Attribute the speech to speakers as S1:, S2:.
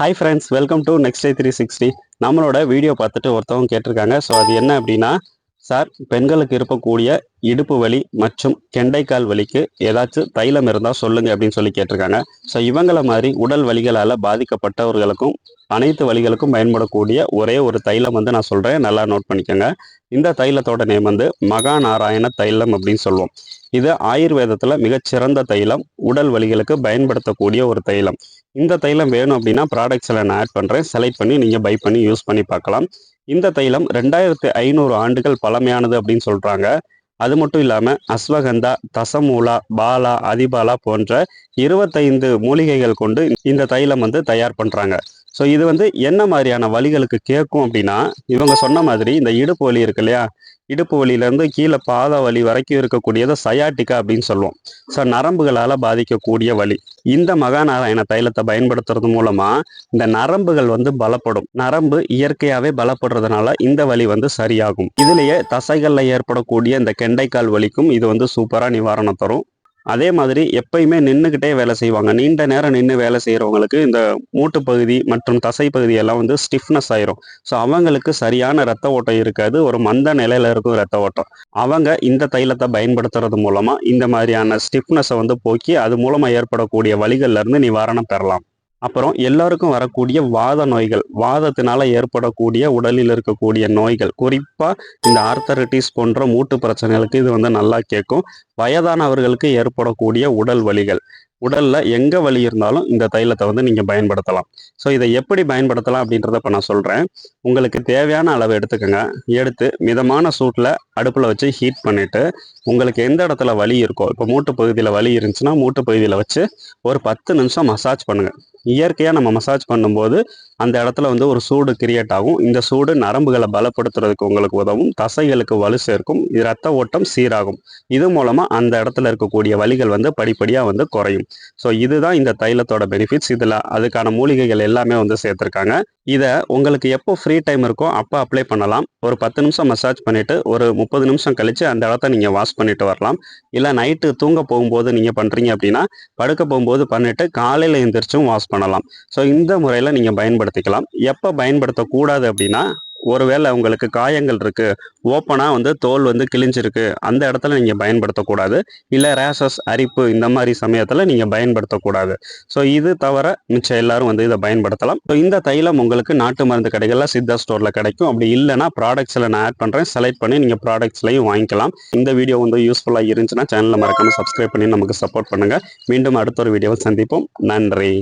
S1: Hi friends welcome to next day three sixty நம்மளோட video பார்த்துட்டு ஒருத்தவங்க கேட்டிருக்காங்க. ஸோ அது என்ன அப்படின்னா சார் பெண்களுக்கு இருக்கக்கூடிய இடுப்பு வலி மற்றும் கெண்டைக்கால் வலிக்கு ஏதாச்சும் தைலம் இருந்தால் சொல்லுங்க அப்படின்னு சொல்லி கேட்டிருக்காங்க. ஸோ இவங்களை மாதிரி உடல் வலிகளால் பாதிக்கப்பட்டவர்களுக்கும் அனைத்து வழிகளுக்கும் பயன்படக்கூடிய ஒரே ஒரு தைலம் வந்து நான் சொல்கிறேன் நல்லா நோட் பண்ணிக்கோங்க. இந்த தைலத்தோட நேம் வந்து மகா நாராயண தைலம் அப்படின்னு சொல்லுவோம். இது ஆயுர்வேதத்தில் மிகச்சிறந்த தைலம். உடல் வலிகளுக்கு பயன்படுத்தக்கூடிய ஒரு தைலம். இந்த தைலம் வேணும் அப்படின்னா ப்ராடக்ட்ஸில் நான் ஆட் பண்ணுறேன் செலக்ட் பண்ணி நீங்கள் பை பண்ணி யூஸ் பண்ணி பார்க்கலாம். இந்த தைலம் ரெண்டாயிரத்து ஐநூறு ஆண்டுகள் பழமையானது அப்படின்னு சொல்கிறாங்க அது மட்டும் இல்லாமல் அஸ்வகந்தா தசமூலா பாலா அதிபாலா போன்ற இருபத்தைந்து மூலிகைகள் கொண்டு இந்த தைலம் வந்து தயார் பண்ணுறாங்க ஸோ இது வந்து என்ன மாதிரியான வழிகளுக்கு கேட்கும் அப்படின்னா இவங்க சொன்ன மாதிரி இந்த இடுப்பு வலி இருக்கு இல்லையா? இடுப்பு வலியிலேருந்து கீழே பாத வலி வரைக்கும் இருக்கக்கூடியதை சயாட்டிக்கா அப்படின்னு சொல்லுவோம். ஸோ நரம்புகளால் பாதிக்கக்கூடிய வலி. இந்த மகாநாராயண தைலத்தை பயன்படுத்துறது மூலமாக இந்த நரம்புகள் வந்து பலப்படும். நரம்பு இயற்கையாகவே பலப்படுறதுனால இந்த வலி வந்து சரியாகும். இதுலேயே தசைகளில் ஏற்படக்கூடிய இந்த கெண்டைக்கால் வலிக்கும் இது வந்து சூப்பராக நிவாரணம் தரும். அதே மாதிரி எப்பயுமே நின்றுக்கிட்டே வேலை செய்வாங்க. நீண்ட நேரம் நின்று வேலை செய்கிறவங்களுக்கு இந்த மூட்டு பகுதி மற்றும் தசை பகுதி எல்லாம் வந்து ஸ்டிஃப்னஸ் ஆயிரும். ஸோ அவங்களுக்கு சரியான ரத்த ஓட்டம் இருக்காது. ஒரு மந்த நிலையில இருக்கும் ரத்த ஓட்டம். அவங்க இந்த தைலத்தை பயன்படுத்துறது மூலமா இந்த மாதிரியான ஸ்டிஃப்னஸை வந்து போக்கி அது மூலமா ஏற்படக்கூடிய வழிகள்ல இருந்து நிவாரணம் பெறலாம். அப்புறம் எல்லாருக்கும் வரக்கூடிய வாத நோய்கள் வாதத்தினால ஏற்படக்கூடிய உடலில் இருக்கக்கூடிய நோய்கள் குறிப்பா இந்த ஆர்த்தரைட்டிஸ் போன்ற மூட்டு பிரச்சனைகளுக்கு இது வந்து நல்லா கேட்கும். வயதானவர்களுக்கு ஏற்படக்கூடிய உடல் வலிகள். உடலில் எங்கே வலி இருந்தாலும் இந்த தைலத்தை வந்து நீங்கள் பயன்படுத்தலாம். ஸோ இதை எப்படி பயன்படுத்தலாம் அப்படின்றத இப்போ நான் சொல்கிறேன் உங்களுக்கு தேவையான அளவு எடுத்துக்கோங்க. எடுத்து மிதமான சூட்டில் அடுப்பில் வச்சு ஹீட் பண்ணிவிட்டு உங்களுக்கு எந்த இடத்துல வலி இருக்கோ இப்போ மூட்டு பகுதியில் வலி இருந்துச்சுன்னா மூட்டு பகுதியில் வச்சு ஒரு பத்து நிமிஷம் மசாஜ் பண்ணுங்கள் இயற்கையாக நம்ம மசாஜ் பண்ணும்போது அந்த இடத்துல வந்து ஒரு சூடு கிரியேட் ஆகும். இந்த சூடு நரம்புகளை பலப்படுத்துறதுக்கு உங்களுக்கு உதவும். தசைகளுக்கு வலு சேர்க்கும். இது ரத்த ஓட்டம் சீராகும். இது மூலமா அந்த இடத்துல இருக்கக்கூடிய வலிகள் வந்து படிப்படியாக வந்து குறையும். ஸோ இதுதான் இந்த தைலத்தோட பெனிஃபிட்ஸ் இதில் அதுக்கான மூலிகைகள் எல்லாமே வந்து சேர்த்துருக்காங்க. இதை உங்களுக்கு எப்போ ஃப்ரீ டைம் இருக்கோ அப்போ அப்ளை பண்ணலாம். ஒரு பத்து நிமிஷம் மசாஜ் பண்ணிட்டு ஒரு முப்பது நிமிஷம் கழிச்சு அந்த இடத்த நீங்கள் வாஷ் பண்ணிட்டு வரலாம். இல்லை நைட்டு தூங்க போகும்போது நீங்கள் பண்ணுறீங்க அப்படின்னா படுக்க போகும்போது பண்ணிட்டு காலையில் எந்திரிச்சும் வாஷ் பண்ணலாம். ஸோ இந்த முறையில் நீங்கள் பயன்படுத்திக்கலாம். எப்போ பயன்படுத்தக்கூடாது அப்படின்னா ஒருவேளை உங்களுக்கு காயங்கள் இருக்குது ஓப்பனாக வந்து தோல் வந்து கிழிஞ்சிருக்கு அந்த இடத்துல நீங்கள் பயன்படுத்தக்கூடாது. இல்லை ரேஷஸ் அரிப்பு இந்த மாதிரி சமயத்தில் நீங்கள் பயன்படுத்தக்கூடாது. ஸோ இது தவிர மிச்சம் எல்லாரும் வந்து இதை பயன்படுத்தலாம். ஸோ இந்த தைலம் உங்களுக்கு நாட்டு மருந்து கடைகளில் சித்தா ஸ்டோரில் கிடைக்கும். அப்படி இல்லைன்னா ப்ராடக்ட்ஸில் நான் ஆட் பண்ணுறேன் செலக்ட் பண்ணி நீங்கள் ப்ராடக்ட்ஸ்லையும் வாங்கிக்கலாம். இந்த வீடியோ வந்து யூஸ்ஃபுல்லாக இருந்துச்சுன்னா சேனலில் மறக்காமல் சப்ஸ்கிரைப் பண்ணி நமக்கு சப்போர்ட் பண்ணுங்கள் மீண்டும் அடுத்த ஒரு வீடியோவை சந்திப்போம். நன்றி.